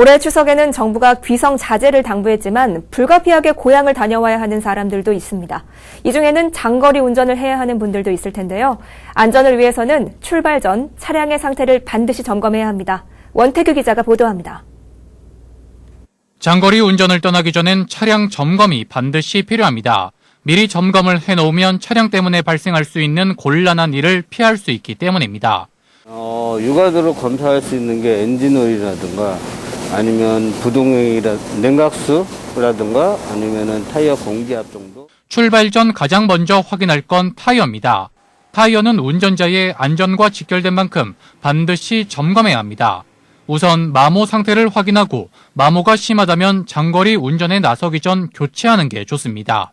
올해 추석에는 정부가 귀성 자제를 당부했지만 불가피하게 고향을 다녀와야 하는 사람들도 있습니다. 이 중에는 장거리 운전을 해야 하는 분들도 있을 텐데요. 안전을 위해서는 출발 전 차량의 상태를 반드시 점검해야 합니다. 원태규 기자가 보도합니다. 장거리 운전을 떠나기 전엔 차량 점검이 반드시 필요합니다. 미리 점검을 해놓으면 차량 때문에 발생할 수 있는 곤란한 일을 피할 수 있기 때문입니다. 어, 육아들을 검사할 수 있는 게 엔진 오일이라든가 아니면 부동액이라 냉각수라든가 아니면은 타이어 공기압 정도. 출발 전 가장 먼저 확인할 건 타이어입니다. 타이어는 운전자의 안전과 직결된 만큼 반드시 점검해야 합니다. 우선 마모 상태를 확인하고 마모가 심하다면 장거리 운전에 나서기 전 교체하는 게 좋습니다.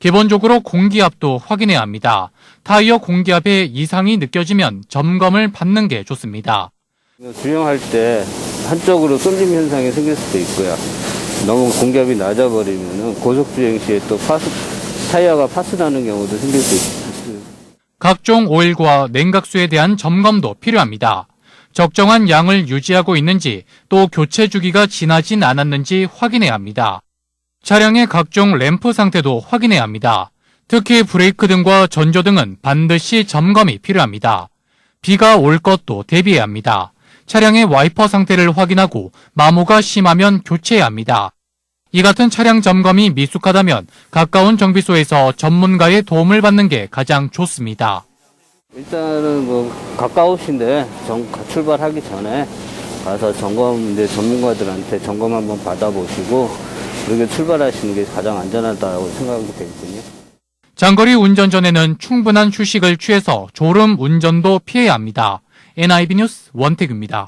기본적으로 공기압도 확인해야 합니다. 타이어 공기압에 이상이 느껴지면 점검을 받는 게 좋습니다. 주행할 때 한쪽으로 쏠림 현상이 생길 수도 있고요. 너무 공기압이 낮아버리면은 고속주행 시에 또 파스, 타이어가 파스나는 경우도 생길 수 있습니다. 각종 오일과 냉각수에 대한 점검도 필요합니다. 적정한 양을 유지하고 있는지 또 교체 주기가 지나진 않았는지 확인해야 합니다. 차량의 각종 램프 상태도 확인해야 합니다. 특히 브레이크 등과 전조 등은 반드시 점검이 필요합니다. 비가 올 것도 대비해야 합니다. 차량의 와이퍼 상태를 확인하고 마모가 심하면 교체해야 합니다. 이 같은 차량 점검이 미숙하다면 가까운 정비소에서 전문가의 도움을 받는 게 가장 좋습니다. 일단은 뭐 가까우신데 정, 출발하기 전에 가서 점검 이제 전문가들한테 점검 한번 받아보시고 그렇게 출발하시는 게 가장 안전하다고 생각이 되거든요. 장거리 운전 전에는 충분한 휴식을 취해서 졸음 운전도 피해야 합니다. NIB 뉴스 원태규입니다.